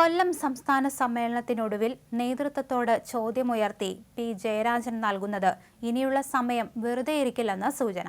കൊല്ലം സംസ്ഥാന സമ്മേളനത്തിനൊടുവിൽ നേതൃത്വത്തോട് ചോദ്യമുയർത്തി പി. ജയരാജൻ നൽകുന്നത് ഇനിയുള്ള സമയം വെറുതെയിരിക്കില്ലെന്ന് സൂചന.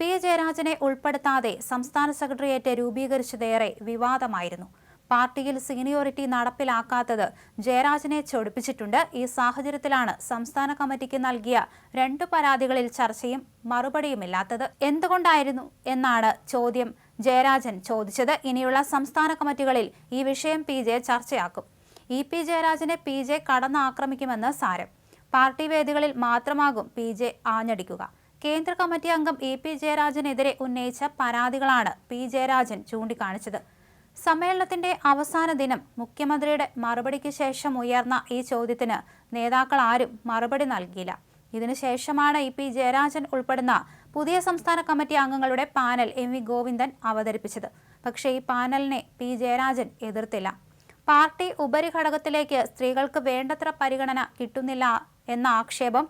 പി. ജയരാജനെ ഉൾപ്പെടുത്താതെ സംസ്ഥാന സെക്രട്ടേറിയറ്റ് രൂപീകരിച്ചതേറെ വിവാദമായിരുന്നു. പാർട്ടിയിൽ സീനിയോറിറ്റി നടപ്പിലാക്കാത്തത് ജയരാജനെ ചൊടിപ്പിച്ചിട്ടുണ്ട്. ഈ സാഹചര്യത്തിലാണ് സംസ്ഥാന കമ്മിറ്റിക്ക് നൽകിയ രണ്ടു പരാതികളിൽ ചർച്ചയും മറുപടിയുമില്ലാത്തത്. എന്തുകൊണ്ടായിരുന്നു എന്നാണ് ചോദ്യം. ജയരാജൻ ചോദിച്ചത് ഇനിയുള്ള സംസ്ഥാന കമ്മിറ്റികളിൽ ഈ വിഷയം പി ജെ ചർച്ചയാക്കും. ഇ പി ജയരാജനെ പി ജെ കടന്നാക്രമിക്കുമെന്ന് സാരം. പാർട്ടി വേദികളിൽ മാത്രമാകും പി ജെ ആഞ്ഞടിക്കുക. കേന്ദ്ര കമ്മിറ്റി അംഗം ഇ പി ജയരാജനെതിരെ ഉന്നയിച്ച പരാതികളാണ് പി ജയരാജൻ ചൂണ്ടിക്കാണിച്ചത്. സമ്മേളനത്തിന്റെ അവസാന ദിനം മുഖ്യമന്ത്രിയുടെ മറുപടിക്ക് ശേഷം ഉയർന്ന ഈ ചോദ്യത്തിന് നേതാക്കൾ ആരും മറുപടി നൽകിയില്ല. ഇതിനുശേഷമാണ് ഇ പി ജയരാജൻ ഉൾപ്പെടുന്ന പുതിയ സംസ്ഥാന കമ്മിറ്റി അംഗങ്ങളുടെ പാനൽ എം വി ഗോവിന്ദൻ അവതരിപ്പിച്ചത്. പക്ഷേ ഈ പാനലിനെ പി ജയരാജൻ എതിർത്തില്ല. പാർട്ടി ഉപരിഘടകത്തിലേക്ക് സ്ത്രീകൾക്ക് വേണ്ടത്ര പരിഗണന കിട്ടുന്നില്ല എന്ന ആക്ഷേപം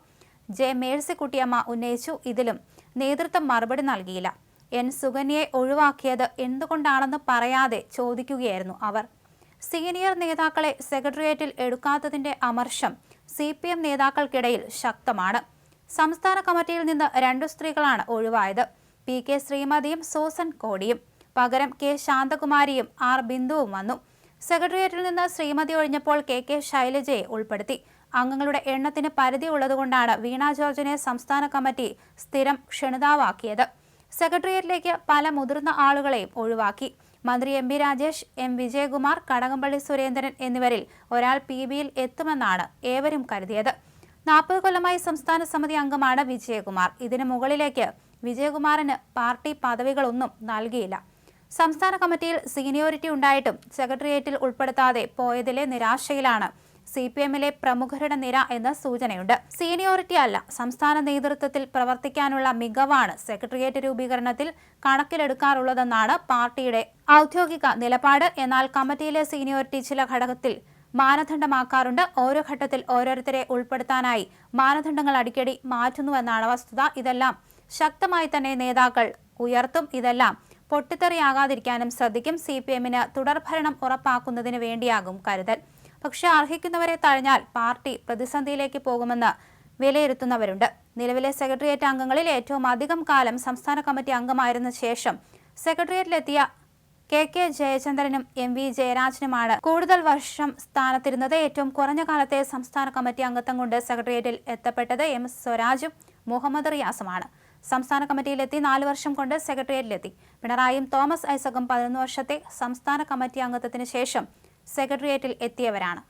ജെ മേഴ്സിക്കുട്ടിയമ്മ ഉന്നയിച്ചു. ഇതിലും നേതൃത്വം മറുപടി നൽകിയില്ല. എൻ സുകന്യയെ ഒഴിവാക്കിയത് എന്തുകൊണ്ടാണെന്ന് പറയാതെ ചോദിക്കുകയായിരുന്നു അവർ. സീനിയർ നേതാക്കളെ സെക്രട്ടേറിയറ്റിൽ എടുക്കാത്തതിന്റെ അമർഷം സി പി എം നേതാക്കൾക്കിടയിൽ ശക്തമാണ്. സംസ്ഥാന കമ്മിറ്റിയിൽ നിന്ന് രണ്ടു സ്ത്രീകളാണ് ഒഴിവായത്. പി കെ ശ്രീമതിയും സോസൻ കോടിയും. പകരം കെ ശാന്തകുമാരിയും ആർ ബിന്ദുവും വന്നു. സെക്രട്ടേറിയറ്റിൽ നിന്ന് ശ്രീമതി ഒഴിഞ്ഞപ്പോൾ കെ കെ ശൈലജയെ ഉൾപ്പെടുത്തി. അംഗങ്ങളുടെ എണ്ണത്തിന് പരിധി ഉള്ളതുകൊണ്ടാണ് വീണ ജോർജിനെ സംസ്ഥാന കമ്മിറ്റി സ്ഥിരം ക്ഷണിതാവാക്കിയത്. സെക്രട്ടേറിയറ്റിലേക്ക് പല മുതിർന്ന ആളുകളെയും ഒഴിവാക്കി. മന്ത്രി M B Rajesh M Vijayakumar Kadakampally Surendran എന്നിവരിൽ ഒരാൾ പി ബിയിൽ എത്തുമെന്നാണ് ഏവരും കരുതിയത്. നാൽപ്പത് കൊല്ലമായി സംസ്ഥാന സമിതി അംഗമാണ് വിജയകുമാർ ഇതിനു മുകളിലേക്ക് വിജയകുമാറിന് പാർട്ടി പദവികളൊന്നും നൽകിയില്ല. സംസ്ഥാന കമ്മിറ്റിയിൽ സീനിയോറിറ്റി ഉണ്ടായിട്ടും സെക്രട്ടേറിയറ്റിൽ ഉൾപ്പെടുത്താതെ പോയതിലെ നിരാശയിലാണ് സി പി എമ്മിലെ പ്രമുഖരുടെ നിര എന്ന് സൂചനയുണ്ട്. സീനിയോറിറ്റി അല്ല സംസ്ഥാന നേതൃത്വത്തിൽ പ്രവർത്തിക്കാനുള്ള മികവാണ് സെക്രട്ടേറിയറ്റ് രൂപീകരണത്തിൽ കണക്കിലെടുക്കാറുള്ളതെന്നാണ് പാർട്ടിയുടെ ഔദ്യോഗിക നിലപാട്. എന്നാൽ കമ്മിറ്റിയിലെ സീനിയോറിറ്റി ചില ഘടകത്തിൽ മാനദണ്ഡമാക്കാറുണ്ട്. ഓരോ ഘട്ടത്തിൽ ഓരോരുത്തരെ ഉൾപ്പെടുത്താനായി മാനദണ്ഡങ്ങൾ അടിക്കടി മാറ്റുന്നുവെന്നാണ് വസ്തുത. ഇതെല്ലാം ശക്തമായി തന്നെ നേതാക്കൾ ഉയർത്തും. ഇതെല്ലാം പൊട്ടിത്തെറിയാകാതിരിക്കാനും ശ്രദ്ധിക്കും. സി പി എമ്മിന് തുടർഭരണം ഉറപ്പാക്കുന്നതിന് വേണ്ടിയാകും കരുതൽ. പക്ഷേ അർഹിക്കുന്നവരെ തഴഞ്ഞാൽ പാർട്ടി പ്രതിസന്ധിയിലേക്ക് പോകുമെന്ന് വിലയിരുത്തുന്നവരുണ്ട്. നിലവിലെ സെക്രട്ടേറിയറ്റ് അംഗങ്ങളിൽ ഏറ്റവും അധികം കാലം സംസ്ഥാന കമ്മിറ്റി അംഗമായിരുന്ന ശേഷം സെക്രട്ടേറിയറ്റിലെത്തിയ കെ കെ ജയചന്ദ്രനും എം വി ജയരാജനുമാണ് കൂടുതൽ വർഷം സ്ഥാനത്തിരുന്നത്. ഏറ്റവും കുറഞ്ഞ കാലത്തെ സംസ്ഥാന കമ്മിറ്റി അംഗത്വം കൊണ്ട് സെക്രട്ടേറിയറ്റിൽ എത്തപ്പെട്ടത് എം സ്വരാജും മുഹമ്മദ് റിയാസുമാണ്. സംസ്ഥാന കമ്മിറ്റിയിലെത്തി നാല് വർഷം കൊണ്ട് സെക്രട്ടേറിയറ്റിലെത്തി. പിണറായിയും തോമസ് ഐസകും പതിനൊന്ന് വർഷത്തെ സംസ്ഥാന കമ്മിറ്റി അംഗത്വത്തിന് ശേഷം സെക്രട്ടേറിയറ്റിൽ എത്തിയവരാണ്